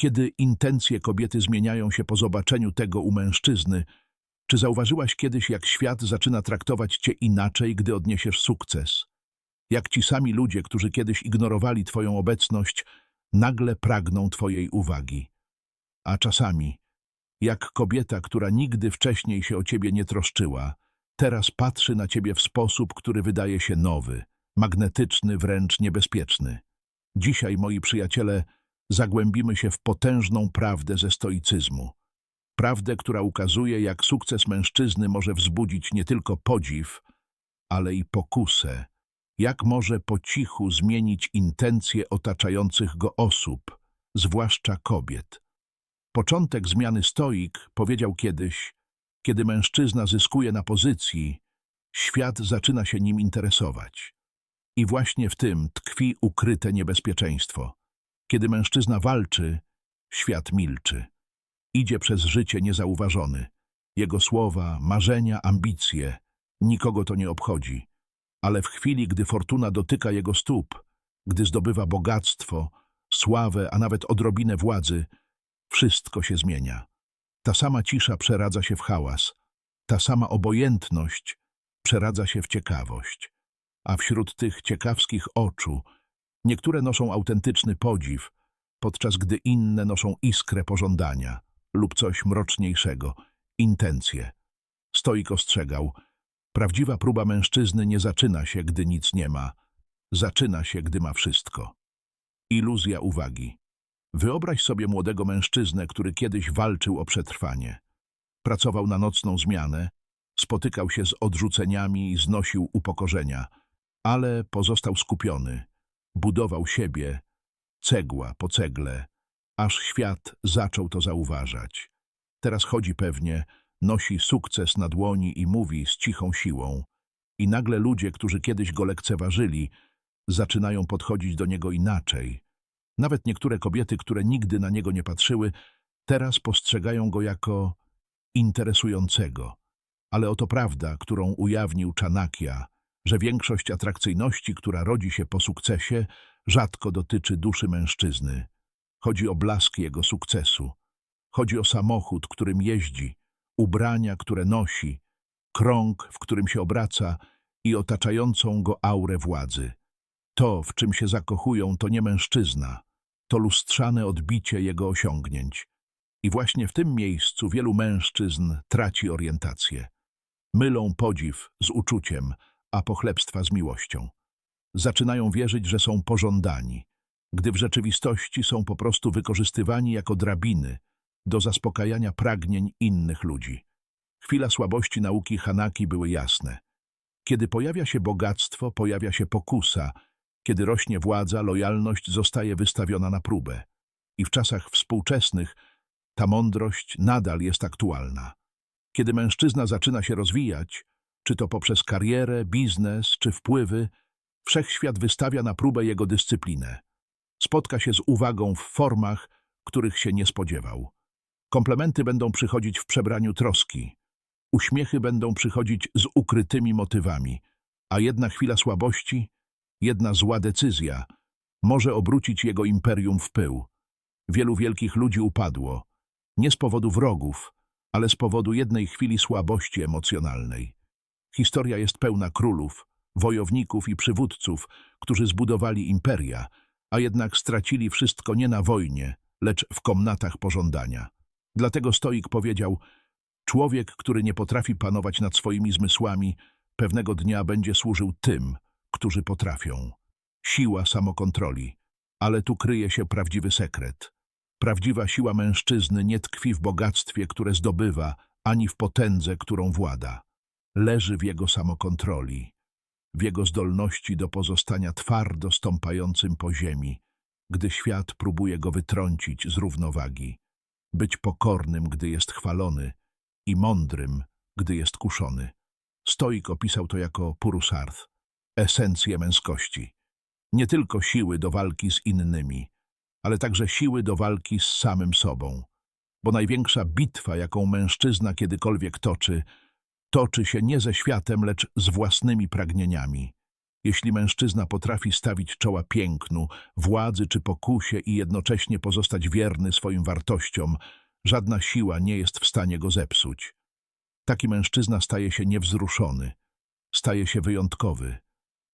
Kiedy intencje kobiety zmieniają się po zobaczeniu tego u mężczyzny, czy zauważyłaś kiedyś, jak świat zaczyna traktować cię inaczej, gdy odniesiesz sukces? Jak ci sami ludzie, którzy kiedyś ignorowali twoją obecność, nagle pragną twojej uwagi. A czasami, jak kobieta, która nigdy wcześniej się o ciebie nie troszczyła, teraz patrzy na ciebie w sposób, który wydaje się nowy, magnetyczny, wręcz niebezpieczny. Dzisiaj, moi przyjaciele, zagłębimy się w potężną prawdę ze stoicyzmu. Prawdę, która ukazuje, jak sukces mężczyzny może wzbudzić nie tylko podziw, ale i pokusę. Jak może po cichu zmienić intencje otaczających go osób, zwłaszcza kobiet. Początek zmiany stoik powiedział kiedyś, kiedy mężczyzna zyskuje na pozycji, świat zaczyna się nim interesować. I właśnie w tym tkwi ukryte niebezpieczeństwo. Kiedy mężczyzna walczy, świat milczy. Idzie przez życie niezauważony. Jego słowa, marzenia, ambicje, nikogo to nie obchodzi. Ale w chwili, gdy fortuna dotyka jego stóp, gdy zdobywa bogactwo, sławę, a nawet odrobinę władzy, wszystko się zmienia. Ta sama cisza przeradza się w hałas, ta sama obojętność przeradza się w ciekawość. A wśród tych ciekawskich oczu niektóre noszą autentyczny podziw, podczas gdy inne noszą iskrę pożądania lub coś mroczniejszego, intencje. Stoik ostrzegał, prawdziwa próba mężczyzny nie zaczyna się, gdy nic nie ma, zaczyna się, gdy ma wszystko. Iluzja uwagi. Wyobraź sobie młodego mężczyznę, który kiedyś walczył o przetrwanie. Pracował na nocną zmianę, spotykał się z odrzuceniami i znosił upokorzenia, ale pozostał skupiony. Budował siebie, cegła po cegle, aż świat zaczął to zauważać. Teraz chodzi pewnie, nosi sukces na dłoni i mówi z cichą siłą. I nagle ludzie, którzy kiedyś go lekceważyli, zaczynają podchodzić do niego inaczej. Nawet niektóre kobiety, które nigdy na niego nie patrzyły, teraz postrzegają go jako interesującego. Ale oto prawda, którą ujawnił Czanakia, że większość atrakcyjności, która rodzi się po sukcesie, rzadko dotyczy duszy mężczyzny. Chodzi o blask jego sukcesu. Chodzi o samochód, którym jeździ, ubrania, które nosi, krąg, w którym się obraca i otaczającą go aurę władzy. To, w czym się zakochują, to nie mężczyzna, to lustrzane odbicie jego osiągnięć. I właśnie w tym miejscu wielu mężczyzn traci orientację. Mylą podziw z uczuciem, a pochlebstwa z miłością. Zaczynają wierzyć, że są pożądani, gdy w rzeczywistości są po prostu wykorzystywani jako drabiny do zaspokajania pragnień innych ludzi. Chwila słabości nauki Hanaki były jasne. Kiedy pojawia się bogactwo, pojawia się pokusa, kiedy rośnie władza, lojalność zostaje wystawiona na próbę. I w czasach współczesnych ta mądrość nadal jest aktualna. Kiedy mężczyzna zaczyna się rozwijać, czy to poprzez karierę, biznes, czy wpływy, wszechświat wystawia na próbę jego dyscyplinę. Spotka się z uwagą w formach, których się nie spodziewał. Komplementy będą przychodzić w przebraniu troski. Uśmiechy będą przychodzić z ukrytymi motywami, a jedna chwila słabości, jedna zła decyzja może obrócić jego imperium w pył. Wielu wielkich ludzi upadło, nie z powodu wrogów, ale z powodu jednej chwili słabości emocjonalnej. Historia jest pełna królów, wojowników i przywódców, którzy zbudowali imperia, a jednak stracili wszystko nie na wojnie, lecz w komnatach pożądania. Dlatego stoik powiedział, człowiek, który nie potrafi panować nad swoimi zmysłami, pewnego dnia będzie służył tym, którzy potrafią. Siła samokontroli. Ale tu kryje się prawdziwy sekret. Prawdziwa siła mężczyzny nie tkwi w bogactwie, które zdobywa, ani w potędze, którą włada. Leży w jego samokontroli, w jego zdolności do pozostania twardo stąpającym po ziemi, gdy świat próbuje go wytrącić z równowagi, być pokornym, gdy jest chwalony i mądrym, gdy jest kuszony. Stoik opisał to jako purusarth, esencję męskości. Nie tylko siły do walki z innymi, ale także siły do walki z samym sobą. Bo największa bitwa, jaką mężczyzna kiedykolwiek toczy, toczy się nie ze światem, lecz z własnymi pragnieniami. Jeśli mężczyzna potrafi stawić czoła pięknu, władzy czy pokusie i jednocześnie pozostać wierny swoim wartościom, żadna siła nie jest w stanie go zepsuć. Taki mężczyzna staje się niewzruszony, staje się wyjątkowy.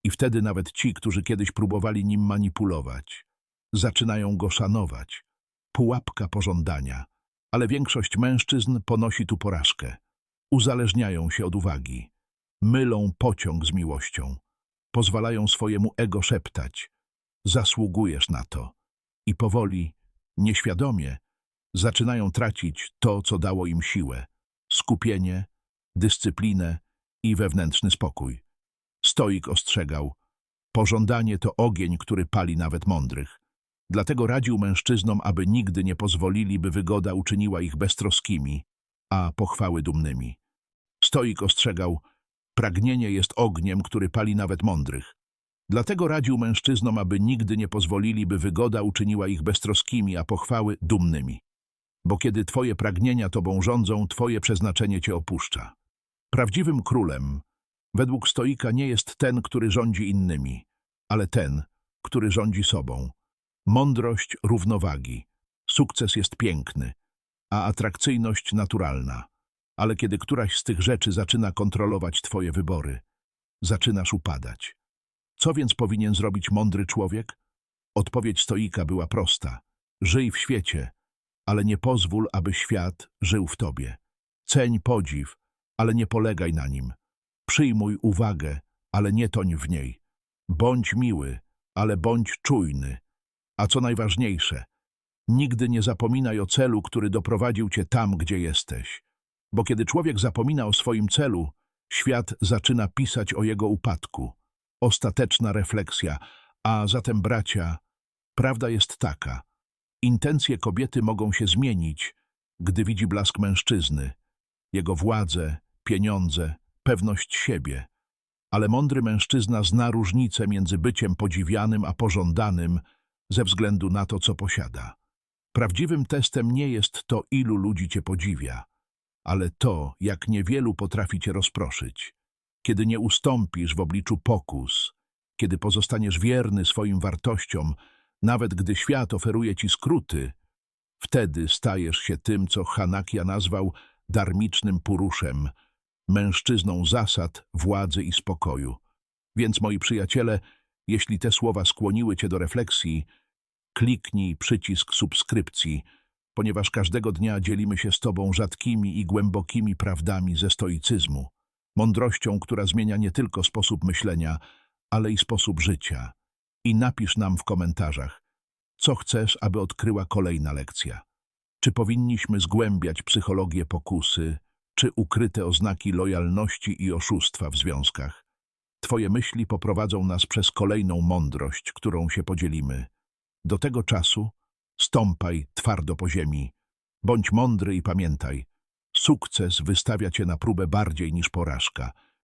I wtedy nawet ci, którzy kiedyś próbowali nim manipulować, zaczynają go szanować. Pułapka pożądania. Ale większość mężczyzn ponosi tu porażkę. Uzależniają się od uwagi. Mylą pociąg z miłością. Pozwalają swojemu ego szeptać. Zasługujesz na to. I powoli, nieświadomie, zaczynają tracić to, co dało im siłę. Skupienie, dyscyplinę i wewnętrzny spokój. Stoik ostrzegał, pożądanie to ogień, który pali nawet mądrych. Dlatego radził mężczyznom, aby nigdy nie pozwolili, by wygoda uczyniła ich beztroskimi, a pochwały dumnymi. Stoik ostrzegał, pragnienie jest ogniem, który pali nawet mądrych. Dlatego radził mężczyznom, aby nigdy nie pozwolili, by wygoda uczyniła ich beztroskimi, a pochwały dumnymi. Bo kiedy twoje pragnienia tobą rządzą, twoje przeznaczenie cię opuszcza. Prawdziwym królem, według stoika, nie jest ten, który rządzi innymi, ale ten, który rządzi sobą. Mądrość równowagi. Sukces jest piękny, a atrakcyjność naturalna. Ale kiedy któraś z tych rzeczy zaczyna kontrolować twoje wybory, zaczynasz upadać. Co więc powinien zrobić mądry człowiek? Odpowiedź stoika była prosta. Żyj w świecie, ale nie pozwól, aby świat żył w tobie. Ceń podziw, ale nie polegaj na nim. Przyjmuj uwagę, ale nie toń w niej. Bądź miły, ale bądź czujny. A co najważniejsze, nigdy nie zapominaj o celu, który doprowadził cię tam, gdzie jesteś. Bo kiedy człowiek zapomina o swoim celu, świat zaczyna pisać o jego upadku. Ostateczna refleksja. A zatem, bracia, prawda jest taka. Intencje kobiety mogą się zmienić, gdy widzi blask mężczyzny, jego władzę, pieniądze, pewność siebie. Ale mądry mężczyzna zna różnicę między byciem podziwianym a pożądanym ze względu na to, co posiada. Prawdziwym testem nie jest to, ilu ludzi cię podziwia, ale to, jak niewielu potrafi cię rozproszyć. Kiedy nie ustąpisz w obliczu pokus, kiedy pozostaniesz wierny swoim wartościom, nawet gdy świat oferuje ci skróty, wtedy stajesz się tym, co Hanakia nazwał darmicznym puruszem, mężczyzną zasad, władzy i spokoju. Więc, moi przyjaciele, jeśli te słowa skłoniły cię do refleksji, kliknij przycisk subskrypcji, ponieważ każdego dnia dzielimy się z tobą rzadkimi i głębokimi prawdami ze stoicyzmu, mądrością, która zmienia nie tylko sposób myślenia, ale i sposób życia. I napisz nam w komentarzach, co chcesz, aby odkryła kolejna lekcja. Czy powinniśmy zgłębiać psychologię pokusy, czy ukryte oznaki lojalności i oszustwa w związkach? Twoje myśli poprowadzą nas przez kolejną mądrość, którą się podzielimy. Do tego czasu stąpaj twardo po ziemi. Bądź mądry i pamiętaj, sukces wystawia cię na próbę bardziej niż porażka –